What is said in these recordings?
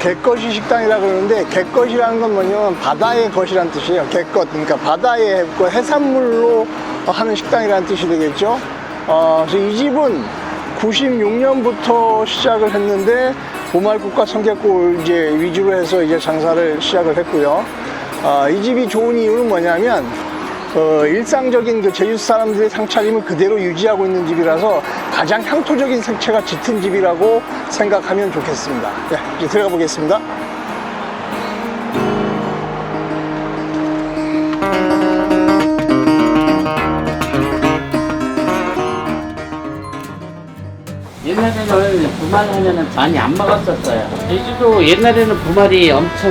갯것이 식당이라 그러는데 갯것이라는 건 뭐냐면 바다의 것이라는 뜻이에요. 갯것 그러니까 바다의 그 해산물로 하는 식당이라는 뜻이 되겠죠. 어, 그래서 이 집은 96년부터 시작을 했는데 보말국과 성게국을 이제 위주로 해서 이제 장사를 시작을 했고요. 어, 이 집이 좋은 이유는 뭐냐면 어, 일상적인 그 제주 사람들의 상차림을 그대로 유지하고 있는 집이라서 가장 향토적인 색채가 짙은 집이라고 생각하면 좋겠습니다. 네, 이제 들어가 보겠습니다. 옛날에는 부말 하면은 많이 안 먹었었어요. 제주도 옛날에는 부말이 엄청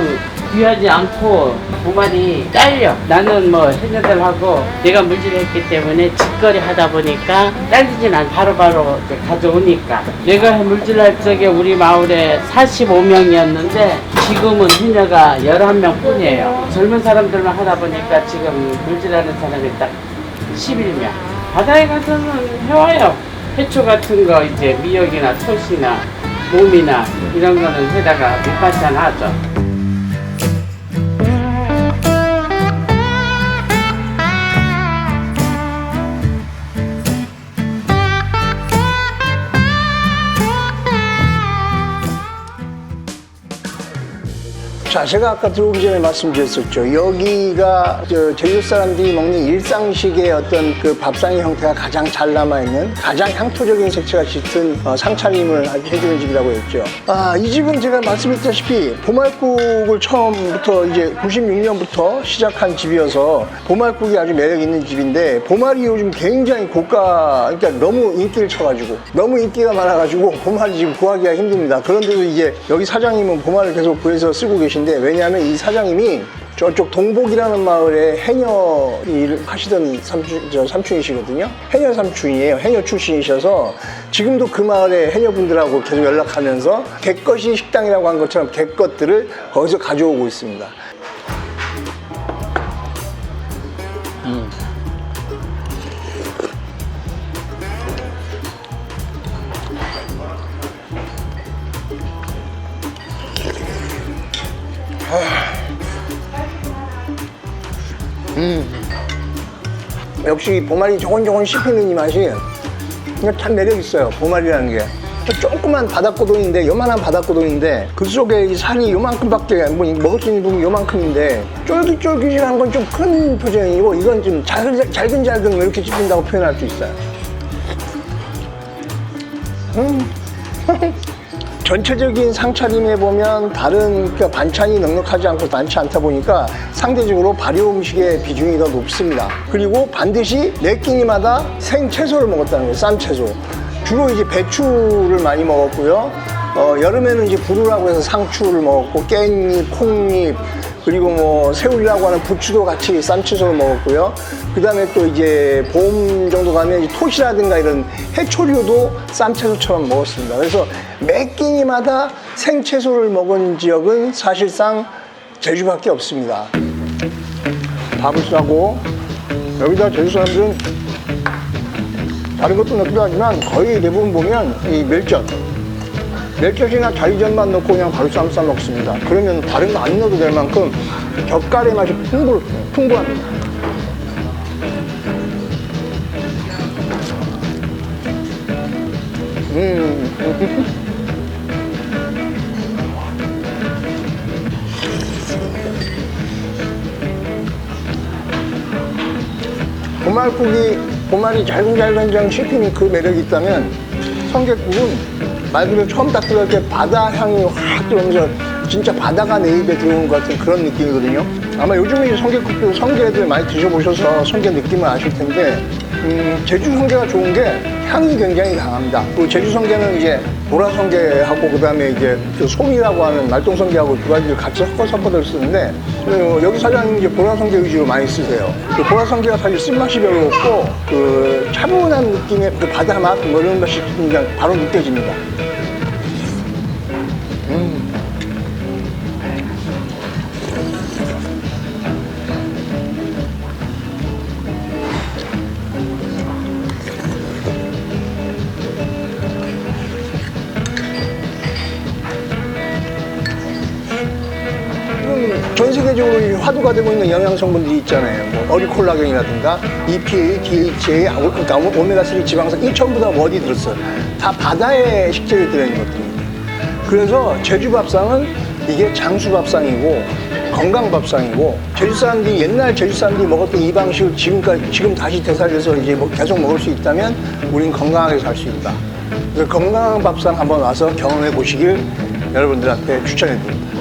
귀하지 않고 부말이 딸려. 나는 뭐 해녀들 하고 내가 물질했기 때문에 직거래 하다 보니까 딸리진 않 바로바로 가져오니까. 내가 물질할 적에 우리 마을에 45명이었는데 지금은 해녀가 11명 뿐이에요. 젊은 사람들만 하다 보니까 지금 물질하는 사람이 딱 11명. 바다에 가서는 해와요. 해초 같은 거 이제 미역이나 톳이나 몸이나 이런 거는 해다가 밑반찬 하죠. 자, 제가 아까 들어오기 전에 말씀드렸었죠. 여기가 저 제주 사람들이 먹는 일상식의 어떤 그 밥상의 형태가 가장 잘 남아있는 가장 향토적인 색채가 짙은 어, 상차림을 해주는 집이라고 했죠. 아, 이 집은 제가 말씀드렸다시피 보말국을 처음부터 이제 96년부터 시작한 집이어서 보말국이 아주 매력 있는 집인데 보말이 요즘 굉장히 고가, 그러니까 너무 인기를 쳐가지고 너무 인기가 많아가지고 보말이 지금 구하기가 힘듭니다. 그런데도 이제 여기 사장님은 보말을 계속 구해서 쓰고 계신데 왜냐하면 이 사장님이 저쪽 동복이라는 마을에 해녀 일을 하시던 삼촌, 저 삼촌이시거든요. 해녀 삼촌이에요. 해녀 출신이셔서 지금도 그 마을에 해녀분들하고 계속 연락하면서 갯것이 식당이라고 한 것처럼 갯것들을 거기서 가져오고 있습니다. 역시 보말이 조곤조곤 씹히는 이 맛이 그냥 참 매력 있어요. 보말이라는 게. 조그만 바닥고동인데 요만한 바닥고동인데 그 속에 이 살이 요만큼밖에 뭐 먹을 수 있는 부분이 요만큼인데 쫄깃쫄깃이라는 건좀 큰 표정이고 이건 좀 잘근, 잘근잘근 이렇게 씹힌다고 표현할 수 있어요. 음. 전체적인 상차림에 보면 다른 그러니까 반찬이 넉넉하지 않고 많지 않다 보니까 상대적으로 발효 음식의 비중이 더 높습니다. 그리고 반드시 매 끼니마다 생 채소를 먹었다는 거예요. 쌈 채소. 주로 이제 배추를 많이 먹었고요. 어, 여름에는 이제 부루라고 해서 상추를 먹었고 깻잎, 콩잎, 그리고 뭐 새우라고 하는 부추도 같이 쌈채소를 먹었고요. 그 다음에 또 이제 봄 정도 가면 이제 톳이라든가 이런 해초류도 쌈채소처럼 먹었습니다. 그래서 매 끼니마다 생채소를 먹은 지역은 사실상 제주밖에 없습니다. 밥을 싸고 여기다 제주 사람들은 다른 것도 넣기도 하지만 거의 대부분 보면 이 멸젓 멸젓이나 자위젓만 넣고 그냥 바로 쌈싸 먹습니다. 그러면 다른 거 안 넣어도 될 만큼 젓갈의 맛이 풍부, 풍부합니다. 음. 보말국이 보말이 잘근잘근 잘 씹히는 그 매력이 있다면 성게국은 말 그대로 처음 딱 들어갈 때 바다 향이 확 들어오면서 진짜 바다가 내 입에 들어오는 것 같은 그런 느낌이거든요. 아마 요즘에 성게국도 성게들 많이 드셔보셔서 성게 느낌을 아실 텐데 음, 제주 성게가 좋은 게 향이 굉장히 강합니다. 그 제주 성게는 이제 보라 성게하고 그다음에 이제 그 솜이라고 하는 말똥 성게하고 두 가지를 같이 섞어 섞어서 쓰는데 어, 여기 사장님 이제 보라 성게 위주로 많이 쓰세요. 그 보라 성게가 사실 쓴맛이 별로 없고 그 차분한 느낌의 그 바다 맛뭐 이런 맛이 그냥 바로 느껴집니다. 세계적으로 이 화두가 되고 있는 영양 성분들이 있잖아요. 뭐 어리콜라겐이라든가 EPA, DHA, 그러니까 오메가3 지방산 이 전부 다 어디 들었어요? 다 바다에 식재료에 들어있는 것들입니다. 그래서 제주 밥상은 이게 장수 밥상이고 건강 밥상이고 제주 사람들이 옛날 제주 사람들이 먹었던 이 방식을 지금까지 지금 다시 되살려서 이제 뭐 계속 먹을 수 있다면 우린 건강하게 살 수 있다. 그래서 건강한 밥상 한번 와서 경험해 보시길 여러분들한테 추천해 드립니다.